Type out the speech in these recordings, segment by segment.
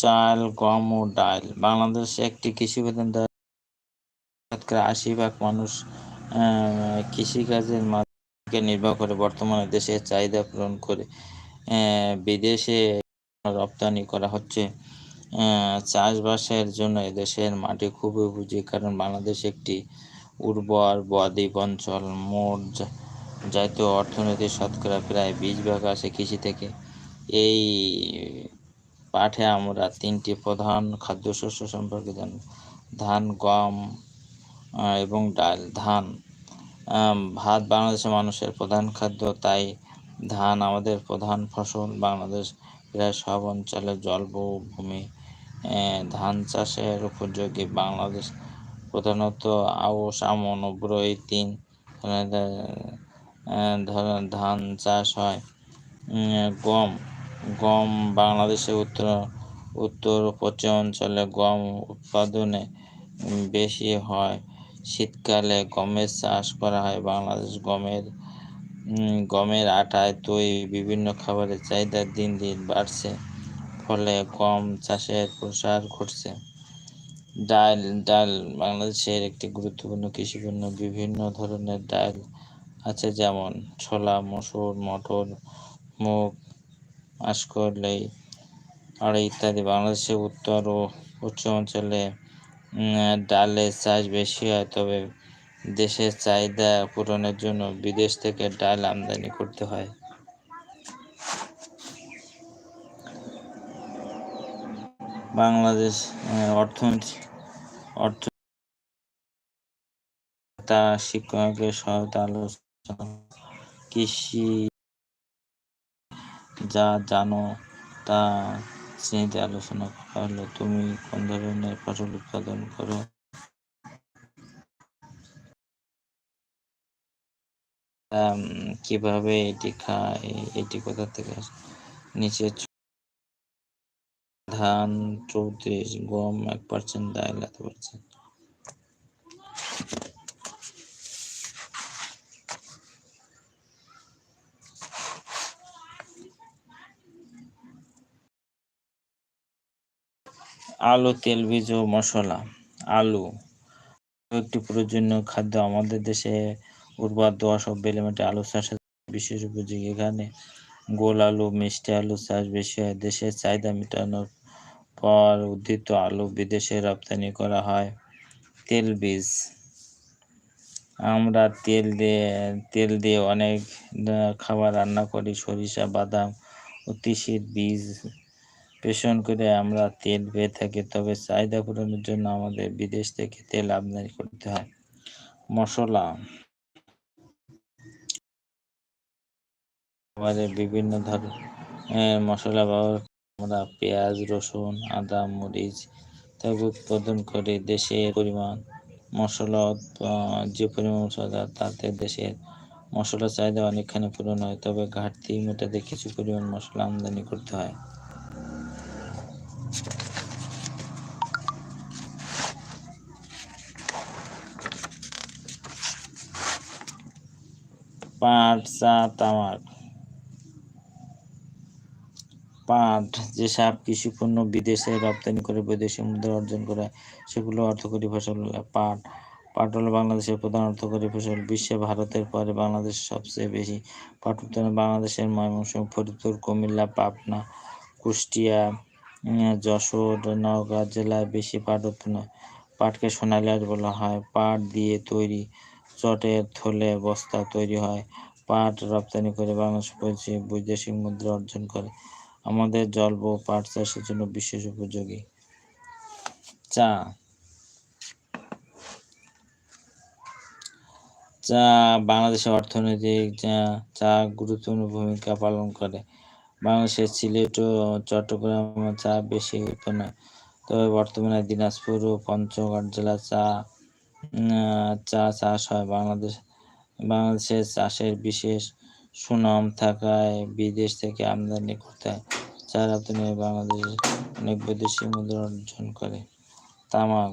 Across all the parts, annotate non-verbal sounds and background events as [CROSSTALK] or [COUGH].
চাল, গম ও ডাল। বাংলাদেশ একটি কৃষিপ্রধান দেশ শতকরা আশি ভাগ মানুষ কৃষিকাজের মাধ্যমে নির্ভর করে। বর্তমানে দেশের চাহিদা পূরণ করে বিদেশে রপ্তানি করা হচ্ছে। চাষবাসের জন্য দেশের মাটি খুবই উপযোগী, কারণ বাংলাদেশ একটি উর্বর বদ্বীপ অঞ্চল। মোট জাতীয় অর্থনীতির শতকরা প্রায় বিশ ভাগ আসে কৃষি থেকে। এই পাঠে আমরা তিনটি প্রধান খাদ্যশস্য সম্পর্কে জানব। ধান গম এবং ডাল। ধান ভাত বাংলাদেশের মানুষের প্রধান খাদ্য তাই ধান আমাদের প্রধান ফসল। বাংলাদেশ প্রায় সব অঞ্চলে জলভূমি আহ, ধান চাষের উপযোগী। বাংলাদেশ প্রধানত আউশ আমন উব্র এই তিন ধরনের ধান চাষ হয়। গম গম বাংলাদেশের উত্তর উত্তর পশ্চিম অঞ্চলে গম উৎপাদনে বেশি হয়। শীতকালে গমের চাষ করা হয়। বাংলাদেশ গমের গমের আটায় তৈরি বিভিন্ন খাবারের চাহিদা দিন দিন বাড়ছে, ফলে গম চাষের প্রসার ঘটছে। ডাল ডাল বাংলাদেশের একটি গুরুত্বপূর্ণ কৃষিপণ্য। বিভিন্ন ধরনের ডাল আছে যেমন ছোলা, মসুর, মটর, মুগ মাসকলাই আর ইত্যাদি। বাংলাদেশের উত্তর ও উচ্চ অঞ্চলে ডালের চাষ বেশি হয়, তবে দেশের চাহিদা পূরণের জন্য বিদেশ থেকে ডাল আমদানি করতে হয়। বাংলাদেশ অর্থনীতি, অর্থ তা শিক্ষকের সহায়তা আলোচনা, কৃষি যা জানো তা শ্রেণীতে আলোচনা করা হলো তুমি কোন ধরনের ফসল উৎপাদন করো? কীভাবে এটি খায়? এটি কোথা থেকে আসে? নিচে ধান, চৌত্রিশ, গম, এক পার্সেন্ট ডাল, এত পার্সেন্ট আলু, তেল, বীজ ও মশলা। আলু একটি প্রয়োজনীয় খাদ্য। আমাদের দেশে উর্বর দোয়া সব এলিমেন্টে আলু চাষের বিশেষ উপযোগী। এখানে গোল আলু, মিষ্টি আলু চাষ বেশি হয়। দেশের চাহিদা মেটানোর পর উদ্ধিত আলু বিদেশে রপ্তানি করা হয়। তেল বীজ। আমরা তেল দিয়ে তেল দিয়ে অনেক খাবার রান্না করি। সরিষা, বাদাম ও তিসির বীজ পেষণ করে আমরা তেল পেয়ে থাকি, তবে চাহিদা পূরণের জন্য আমাদের বিদেশ থেকে তেল আমদানি করতে হয়। মশলা। খাবারে বিভিন্ন ধরনের মশলা ব্যবহার আমরা পেঁয়াজ, রসুন, আদা, মরিচ তবে উৎপাদন করে দেশের পরিমাণ। মশলা যে পরিমাণ মশলা তাতে দেশের মশলা চাহিদা অনেকখানি পূরণ হয়, তবে ঘাটতি মেটাতে কিছু পরিমাণ মশলা আমদানি করতে হয়। পাট চা তামাক পাট যেসব কৃষিপণ্য বিদেশে রপ্তানি করে, বৈদেশিক মুদ্রা অর্জন করে, সেগুলো অর্থকরী ফসল পাট। পাট হলো বাংলাদেশের প্রধান অর্থকরী ফসল। বিশ্বে ভারতের পরে বাংলাদেশ সবচেয়ে বেশি পাট উৎপাদনে বাংলাদেশের ময়মনসিংহ, ফরিদপুর, কুমিল্লা পাবনা কুষ্টিয়া যশোর, নওগাঁ জেলায় বেশি পাট উৎপন্ন পাটকে সোনালী আঁশ বলা হয়। পাট দিয়ে তৈরি চটের থলে বস্তা তৈরি হয়, পাট রপ্তানি করে বাংলাদেশ বৈদেশিক মুদ্রা অর্জন করে। আমাদের জলব পাট চাষের জন্য বিশেষ উপযোগী। চা। চা বাংলাদেশের অর্থনৈতিক চা গুরুত্বপূর্ণ ভূমিকা পালন করে। বাংলাদেশের সিলেট ও চট্টগ্রাম চা বেশি উৎপন্ন। তবে বর্তমানে দিনাজপুর ও পঞ্চগড় জেলা চা চা চাষ হয়। বাংলাদেশ, বাংলাদেশের চাষের বিশেষ সুনাম থাকায় বিদেশ থেকে আমদানি করতে হয় চা রপ্তানি বাংলাদেশ অনেক বৈদেশিক মুদ্রা অর্জন করে। তামাক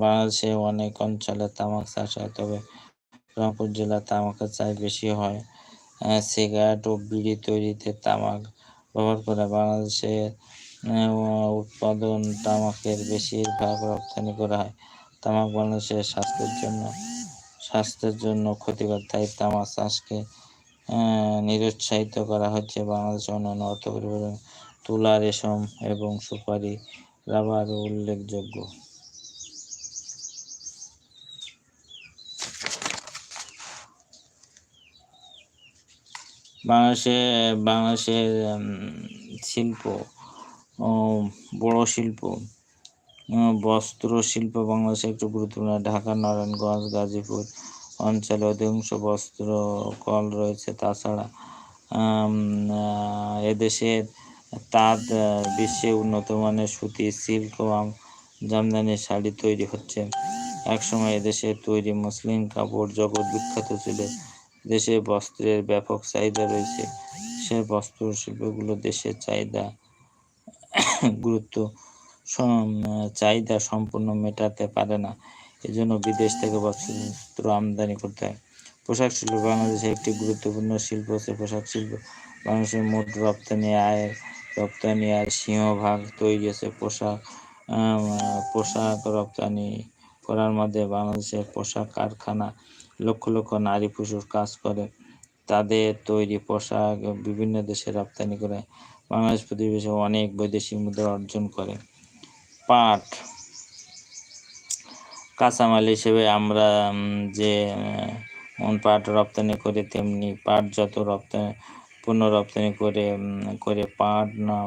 বাংলাদেশে অনেক অঞ্চলে তামাক চাষ হয়, তবে রংপুর জেলায় তামাকের চাষ বেশি হয়। সিগারেট ও বিড়ি তৈরিতে তামাক ব্যবহার করে বাংলাদেশের উৎপাদন তামাকের বেশিরভাগ রপ্তানি করা হয়। তামাক বাংলাদেশের স্বাস্থ্যের জন্য স্বাস্থ্যের জন্য ক্ষতিকর। তাই তামাক চাষকে নিরুৎসাহিত করা হচ্ছে বাংলাদেশ অন্যান্য অর্থ পরিবর্তন তুলা, রেশম এবং সুপারি, রাবার উল্লেখযোগ্য। বাংলাদেশে, বাংলাদেশের শিল্প বড় শিল্প বস্ত্র শিল্প বাংলাদেশে একটু গুরুত্বপূর্ণ ঢাকা, নারায়ণগঞ্জ, গাজীপুর অঞ্চলে অধিকাংশ বস্ত্র কল রয়েছে। তাছাড়া এদেশের তাঁত বিশ্বে উন্নত মানের সুতি, সিল্ক ও জামদানি শাড়ি তৈরি হচ্ছে। একসময় এদেশে তৈরি মুসলিম কাপড় জগৎ বিখ্যাত ছিল। দেশে বস্ত্রের ব্যাপক চাহিদা রয়েছে। সে বস্ত্র শিল্পগুলো দেশের চাহিদা, [COUGHS] গুরুত্ব চাহিদা সম্পূর্ণ মেটাতে পারে না। এজন্য বিদেশ থেকে বস্ত্র আমদানি করতে হয়। পোশাক শিল্প বাংলাদেশে একটি গুরুত্বপূর্ণ শিল্প হচ্ছে পোশাক শিল্প। বাংলাদেশের মোট রপ্তানি, আয়ের রপ্তানি আয়ের সিংহভাগ তৈরি হচ্ছে পোশাক পোশাক রপ্তানি করার মধ্যে বাংলাদেশের পোশাক কারখানা লক্ষ লক্ষ নারী পুরুষ কাজ করে। তাদের তৈরি পোশাক বিভিন্ন দেশে রপ্তানি করে। বাংলাদেশ প্রতিবেশী অনেক বৈদেশিক মুদ্রা অর্জন করে। পাট কাঁচামাল হিসেবে আমরা যে পাট রপ্তানি করে, তেমনি পাট যত রপ্তানি, পণ্য রপ্তানি করে করে পাট না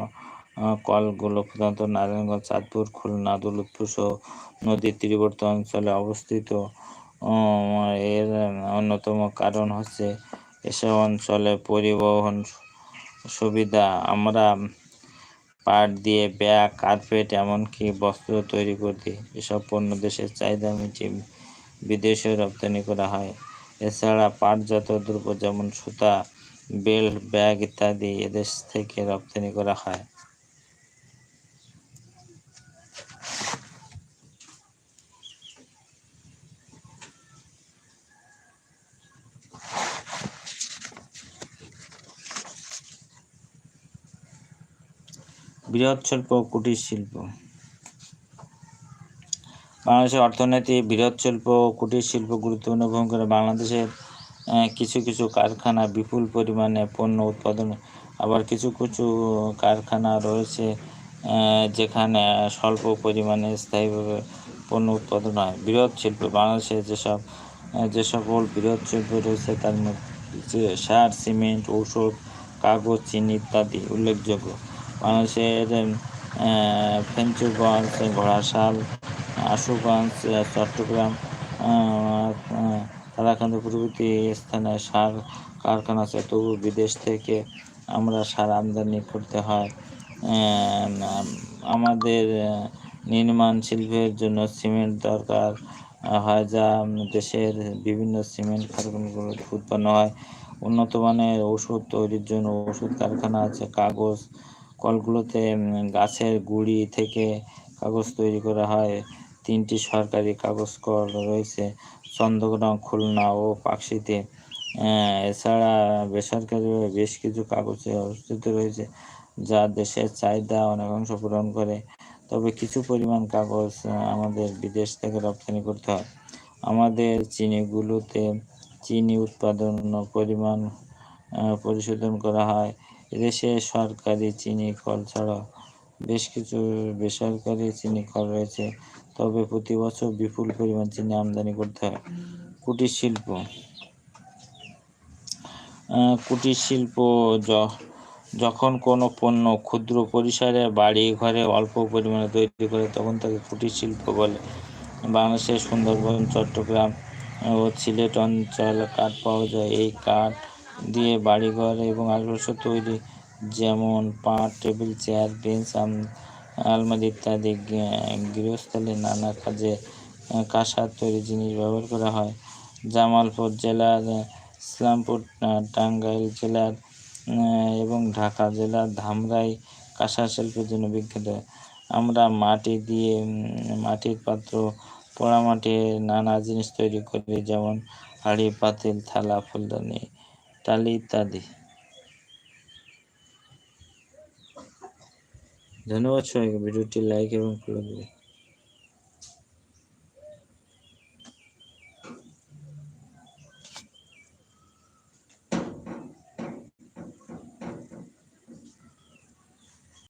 কলগুলো প্রধানত নারায়ণগঞ্জ, চাঁদপুর, খুলনা, দৌলতপুর সহ নদীর তীরবর্তী অঞ্চলে অবস্থিত। এর অন্যতম কারণ হচ্ছে এসব অঞ্চলে পরিবহন সুবিধা। আমরা পাট দিয়ে ব্যাগ, কার্পেট, এমনকি বস্ত্র তৈরি করতে এসব পণ্য দেশের চাহিদা মিটিয়ে বিদেশে রপ্তানি করা হয়। এছাড়া পাটজাত দ্রব্য যেমন সুতা, বেল্ট, ব্যাগ ইত্যাদি এদেশ থেকে রপ্তানি করা হয়। বৃহৎ শিল্প কুটির শিল্প। বাংলাদেশের অর্থনীতি বৃহৎ শিল্প কুটির শিল্প গুরুত্বপূর্ণ ভূমিকা বাংলাদেশের কিছু কিছু কারখানা বিপুল পরিমাণে পণ্য উৎপাদন, আবার কিছু কিছু কারখানা রয়েছে যেখানে স্বল্প পরিমাণে স্থায়ীভাবে পণ্য উৎপাদন হয়। বৃহৎ শিল্প বাংলাদেশে যেসব যে সকল বৃহৎ শিল্প রয়েছে, তার মধ্যে সার, সিমেন্ট, ঔষধ, কাগজ, চিনি ইত্যাদি উল্লেখযোগ্য। বাংলাদেশের ফেঞ্চুগঞ্জ ঘোড়াশাল, আশুগঞ্জ, চট্টগ্রাম তারাকান্দি প্রভৃতি স্থানে সার কারখানা আছে। তবু বিদেশ থেকে আমরা সার আমদানি করতে হয়। আমাদের নির্মাণ শিল্পের জন্য সিমেন্ট দরকার হয় যা দেশের বিভিন্ন সিমেন্ট কারখানাগুলো উৎপন্ন হয়। উন্নত মানের ওষুধ তৈরির জন্য ওষুধ কারখানা আছে, কাগজ কলগুলোতে গাছের গুঁড়ি থেকে কাগজ তৈরি করা হয়। তিনটি সরকারি কাগজ কল রয়েছে, চন্দ্রগ্রাম, খুলনা ও পাকশিতে এছাড়া বেসরকারিভাবে বেশ কিছু কাগজে অবস্থিত রয়েছে, যা দেশের চাহিদা অনেকাংশ পূরণ করে। তবে কিছু পরিমাণ কাগজ আমাদের বিদেশ থেকে রপ্তানি করতে হয়। আমাদের চিনিগুলোতে চিনি উৎপাদন পরিমাণ পরিশোধন করা হয়। এদেশে সরকারি চিনি কল ছাড়াও বেশ কিছু বেসরকারি চিনি কল রয়েছে। তবে প্রতি বছর বিপুল পরিমাণ চিনি আমদানি করতে হয়। কুটির শিল্প। কুটির শিল্প যখন কোনো পণ্য ক্ষুদ্র পরিসরে বাড়ি ঘরে অল্প পরিমাণে তৈরি করে, তখন তাকে কুটির শিল্প বলে। বাংলাদেশের সুন্দরবন, চট্টগ্রাম ও সিলেট অঞ্চল কাঠ পাওয়া যায়। এই কাঠ দিয়ে বাড়িঘর এবং আশপাশে তৈরি। যেমন পাট, টেবিল, চেয়ার, বেঞ্চ আলমারি ইত্যাদি। গৃহস্থলে নানা কাজে কাঁসার তৈরি জিনিস ব্যবহার করা হয়। জামালপুর জেলার, ইসলামপুর টাঙ্গাইল জেলার এবং ঢাকা জেলার ধামরাই কাঁসা শিল্পের জন্য বিখ্যাত। আমরা মাটি দিয়ে মাটির পাত্র পোড়া মাটির নানা জিনিস তৈরি করি। যেমন হাঁড়ি, পাতিল, থালা, ফুলদানি। টালি ইত্যাদি ধন্যবাদ সবাইকে ভিডিওটি লাইক এবং ফলো করে